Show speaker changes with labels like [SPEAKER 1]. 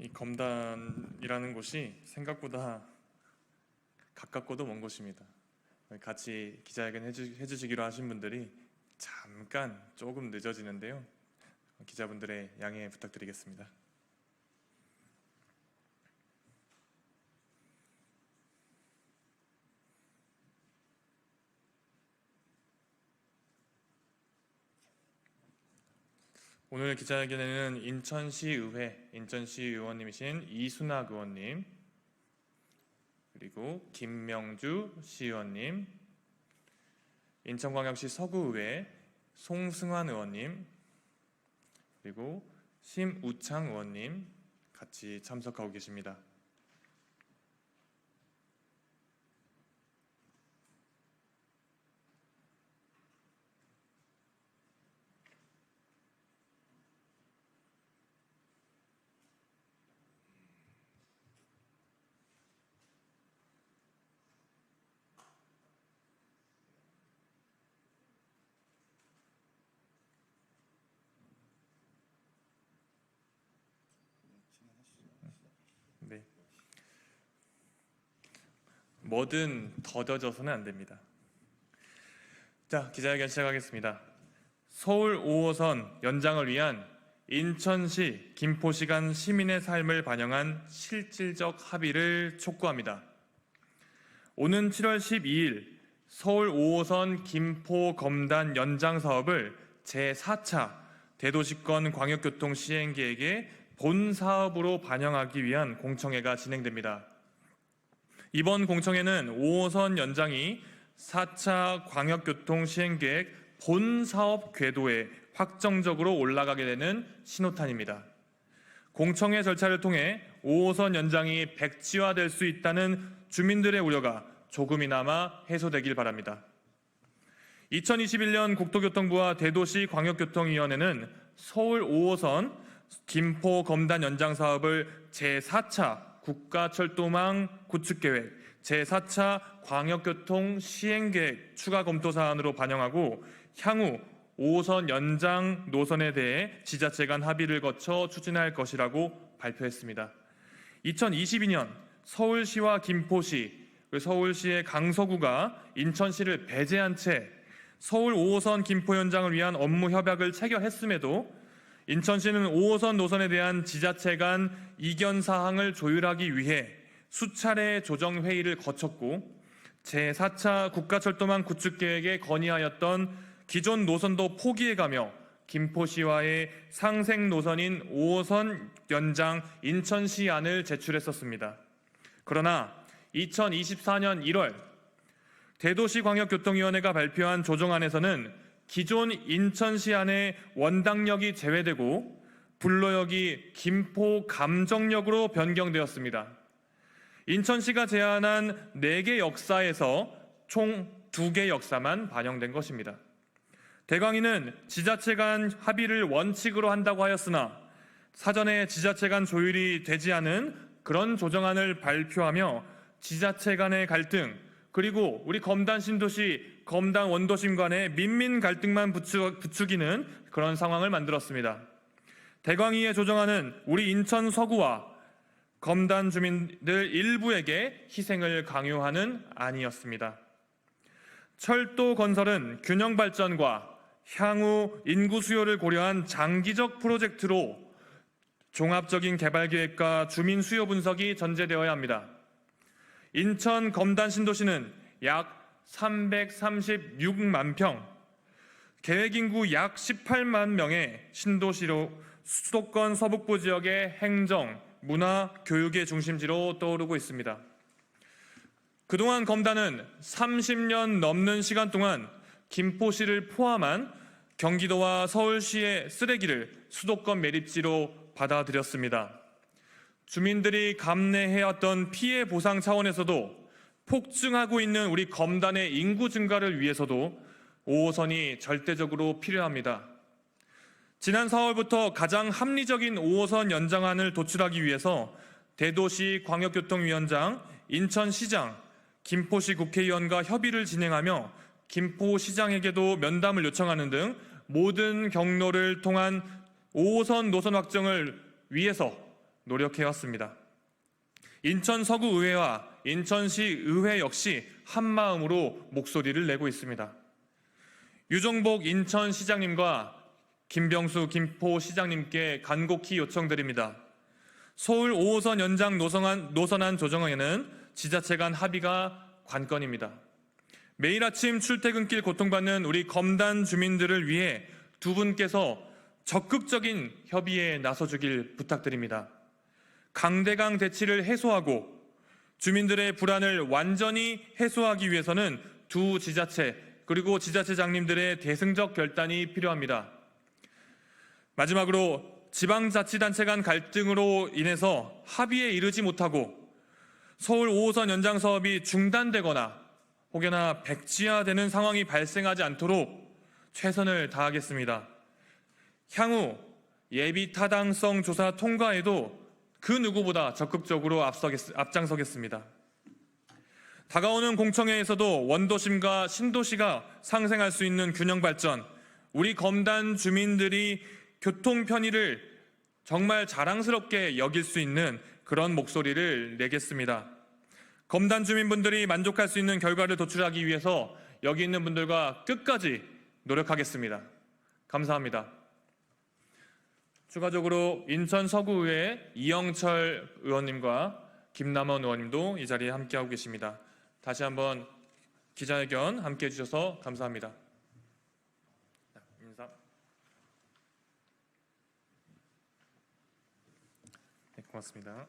[SPEAKER 1] 이 검단이라는 곳이 생각보다 가깝고도 먼 곳입니다. 같이 기자회견 해주, 해주시기로 하신 분들이 잠깐 조금 늦어지는데요. 기자분들의 양해 부탁드리겠습니다. 오늘 기자회견에는 인천시의회 인천시 의원님이신 이순학 의원님 그리고 김명주 시의원님 인천광역시 서구의회 송승환 의원님 그리고 심우창 의원님 같이 참석하고 계십니다. 네. 뭐든 더뎌져서는 안 됩니다. 자, 기자회견 시작하겠습니다. 서울 5호선 연장을 위한 인천시 김포시 간 시민의 삶을 반영한 실질적 합의를 촉구합니다. 오는 7월 12일 서울 5호선 김포 검단 연장 사업을 제4차 대도시권 광역교통 시행계획의 본 사업으로 반영하기 위한 공청회가 진행됩니다. 이번 공청회는 5호선 연장이 4차 광역교통 시행계획 본 사업 궤도에 확정적으로 올라가게 되는 신호탄입니다. 공청회 절차를 통해 5호선 연장이 백지화될 수 있다는 주민들의 우려가 조금이나마 해소되길 바랍니다. 2021년 국토교통부와 대도시 광역교통위원회는 서울 5호선 김포 검단 연장 사업을 제4차 국가철도망 구축계획, 제4차 광역교통 시행계획 추가 검토 사안으로 반영하고 향후 5호선 연장 노선에 대해 지자체 간 합의를 거쳐 추진할 것이라고 발표했습니다. 2022년 서울시와 김포시, 그리고 서울시의 강서구가 인천시를 배제한 채 서울 5호선 김포 연장을 위한 업무 협약을 체결했음에도 인천시는 5호선 노선에 대한 지자체 간 이견 사항을 조율하기 위해 수차례 조정 회의를 거쳤고 제4차 국가철도망 구축 계획에 건의하였던 기존 노선도 포기해가며 김포시와의 상생 노선인 5호선 연장 인천시안을 제출했었습니다. 그러나 2024년 1월 대도시광역교통위원회가 발표한 조정안에서는 기존 인천시안의 원당역이 제외되고 불로역이 김포 감정역으로 변경되었습니다. 인천시가 제안한 4개 역사에서 총 2개 역사만 반영된 것입니다. 대광위는 지자체 간 합의를 원칙으로 한다고 하였으나 사전에 지자체 간 조율이 되지 않은 그런 조정안을 발표하며 지자체 간의 갈등 그리고 우리 검단 신도시 검단 원도심 간의 민민 갈등만 부추기는 그런 상황을 만들었습니다. 대광위의 조정안은 우리 인천 서구와 검단 주민들 일부에게 희생을 강요하는 안이었습니다. 철도 건설은 균형 발전과 향후 인구 수요를 고려한 장기적 프로젝트로 종합적인 개발 계획과 주민 수요 분석이 전제되어야 합니다. 인천 검단 신도시는 약 336만 평, 계획 인구 약 18만 명의 신도시로 수도권 서북부 지역의 행정, 문화, 교육의 중심지로 떠오르고 있습니다. 그동안 검단은 30년 넘는 시간 동안 김포시를 포함한 경기도와 서울시의 쓰레기를 수도권 매립지로 받아들였습니다. 주민들이 감내해왔던 피해 보상 차원에서도 폭증하고 있는 우리 검단의 인구 증가를 위해서도 5호선이 절대적으로 필요합니다. 지난 4월부터 가장 합리적인 5호선 연장안을 도출하기 위해서 대도시 광역교통위원장, 인천시장, 김포시 국회의원과 협의를 진행하며 김포시장에게도 면담을 요청하는 등 모든 경로를 통한 5호선 노선 확정을 위해서 노력해왔습니다. 인천 서구의회와 인천시 의회 역시 한 마음으로 목소리를 내고 있습니다. 유정복 인천시장님과 김병수 김포시장님께 간곡히 요청드립니다. 서울 5호선 연장 노선안, 노선안 조정에는 지자체 간 합의가 관건입니다. 매일 아침 출퇴근길 고통받는 우리 검단 주민들을 위해 두 분께서 적극적인 협의에 나서주길 부탁드립니다. 강대강 대치를 해소하고 주민들의 불안을 완전히 해소하기 위해서는 두 지자체 그리고 지자체장님들의 대승적 결단이 필요합니다. 마지막으로 지방자치단체 간 갈등으로 인해서 합의에 이르지 못하고 서울 5호선 연장 사업이 중단되거나 혹여나 백지화되는 상황이 발생하지 않도록 최선을 다하겠습니다. 향후 예비 타당성 조사 통과에도 그 누구보다 적극적으로 앞장서겠습니다. 다가오는 공청회에서도 원도심과 신도시가 상생할 수 있는 균형 발전, 우리 검단 주민들이 교통 편의를 정말 자랑스럽게 여길 수 있는 그런 목소리를 내겠습니다. 검단 주민분들이 만족할 수 있는 결과를 도출하기 위해서 여기 있는 분들과 끝까지 노력하겠습니다. 감사합니다. 추가적으로 인천 서구의회 이영철 의원님과 김남원 의원님도 이 자리에 함께하고 계십니다. 다시 한번 기자회견 함께 해주셔서 감사합니다. 인사. 네, 고맙습니다.